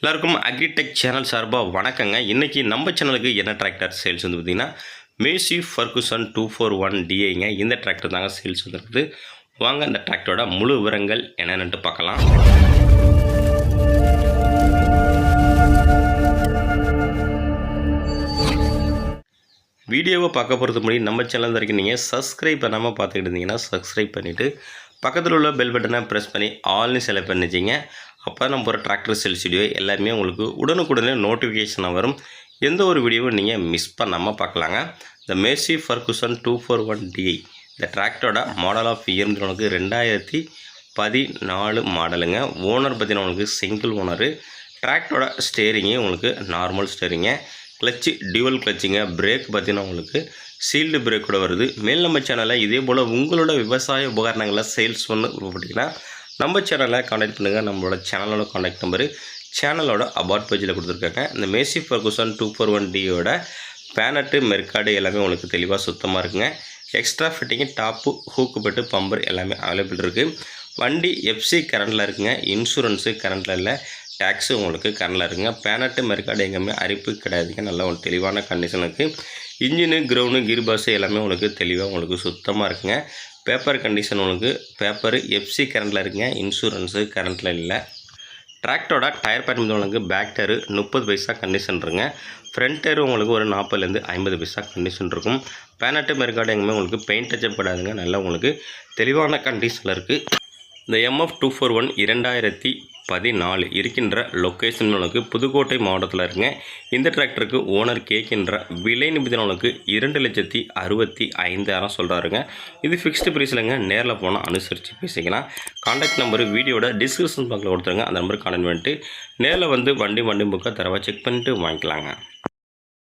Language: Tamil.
எல்லாருக்கும் அக்ரிடெக் சேனல் சார்பாக வணக்கங்க. இன்றைக்கி நம்ம சேனலுக்கு என்ன டிராக்டர் சேல்ஸ் வந்து பார்த்திங்கன்னா Massey Ferguson two four one டிஏங்க இந்த டிராக்டர் தாங்க சேல்ஸ் வந்துருக்குது வாங்க இந்த டிராக்டரோட முழு விவரங்கள் என்னென்னு பார்க்கலாம். வீடியோவை பார்க்க போகிறது முன்னாடி நம்ம சேனல் வரைக்கும் நீங்கள் சப்ஸ்கிரைப் பண்ணாமல் பார்த்துக்கிட்டு இருந்தீங்கன்னா சப்ஸ்கிரைப் பண்ணிவிட்டு பக்கத்தில் உள்ள பெல் பட்டனை ப்ரெஸ் பண்ணி ஆல்னு செலக்ட் பண்ணிச்சிங்க அப்போ நம்ம போகிற டிராக்டர் சேல்ஸ் வீடியோ எல்லாமே உங்களுக்கு உடனுக்குடனே நோட்டிஃபிகேஷனாக வரும். எந்த ஒரு வீடியோவும் நீங்கள் மிஸ் பண்ணாமல் பார்க்கலாங்க இந்த Massey Ferguson two four one D I இந்த டிராக்டரோட மாடல் ஆஃப் இயர் உனக்கு ரெண்டாயிரத்தி பதினாலு மாடலுங்க ஓனர் பார்த்தீங்கன்னா உங்களுக்கு சிங்கிள் ஓனரு டிராக்டரோட ஸ்டேரிங்கு உங்களுக்கு நார்மல் ஸ்டேரிங்க கிளச்சு டியூவல் கிளச்சுங்க பிரேக் பார்த்தீங்கன்னா உங்களுக்கு சீல்டு பிரேக்கோட வருது. மேல் நம்ம சேனலில் இதே போல் உங்களோட விவசாய உபகரணங்களை சேல்ஸ் பண்ணு விருப்பப்பட்டீங்கன்னா நம்ம சேனலை காண்டாக்ட் பண்ணுங்கள் நம்மளோட சேனலோட காண்டாக்ட் நம்பரு சேனலோட அபார்ட் பேஜில் கொடுத்துருக்காங்க. இந்த Massey Ferguson two four one டியோட bonnet mudguard எல்லாமே உங்களுக்கு தெளிவாக சுத்தமாக இருக்குங்க. Extra fitting top hook bed bumper எல்லாமே அவைலபிள் இருக்குது வண்டி எஃப்சி கரண்டில் இருக்குங்க. இன்சூரன்ஸு கரண்டில் இல்லை. டேக்ஸு உங்களுக்கு கரண்டில் இருக்குங்க. பேனட்டு மெர்காடு எங்கேயுமே அரிப்பு கிடையாதுங்க. நல்ல ஒரு தெளிவான கண்டிஷன் இருக்குது இன்ஜினு க்ரௌண்டு கீர் பாஸு எல்லாமே உங்களுக்கு தெளிவாக உங்களுக்கு சுத்தமாக இருக்குங்க. பேப்பர் கண்டிஷன் உங்களுக்கு பேப்பரு எஃப்சி கரண்ட்டில் இருக்குங்க. இன்சூரன்ஸு கரண்ட்டில் இல்லை. டிராக்டரோட டயர் பேட்டர்ன் உங்களுக்கு பேக் டயரு முப்பது பைசா கண்டிஷன் இருங்க ஃப்ரண்ட் டயர் உங்களுக்கு ஒரு நாற்பதுலேருந்து ஐம்பது பைசா கண்டிஷன் இருக்கும். பேனட்டு மெர்காடு எங்கேயுமே உங்களுக்கு பெயிண்ட் அச்சப்படாதுங்க நல்லா உங்களுக்கு தெளிவான கண்டிஷனில் இருக்குது இந்த எம்எஃப் டூ ஃபோர் ஒன் இரண்டாயிரத்தி பதினாலு இருக்கின்ற லொக்கேஷன் உங்களுக்கு புதுக்கோட்டை மாவட்டத்தில் இருங்க. இந்த டிராக்டருக்கு ஓனர் கேட்கின்ற விலை நிமிடம் உங்களுக்கு இரண்டு லட்சத்தி அறுபத்தி ஐந்தாயிரம் சொல்கிறாருங்க இது ஃபிக்ஸ்டு ப்ரைஸ்லங்க நேரில் போனால் அனுசரித்து பேசிக்கலாம். காண்டாக்ட் நம்பர் வீடியோட டிஸ்கிரிப்ஷன் பாக்ஸில் கொடுத்துருங்க. அந்த நம்பருக்கு கான்டாக்ட் பண்ணிட்டு நேரில் வந்து வண்டி வண்டி புக்கை தரவாக செக் பண்ணிட்டு வாங்கிக்கலாங்க.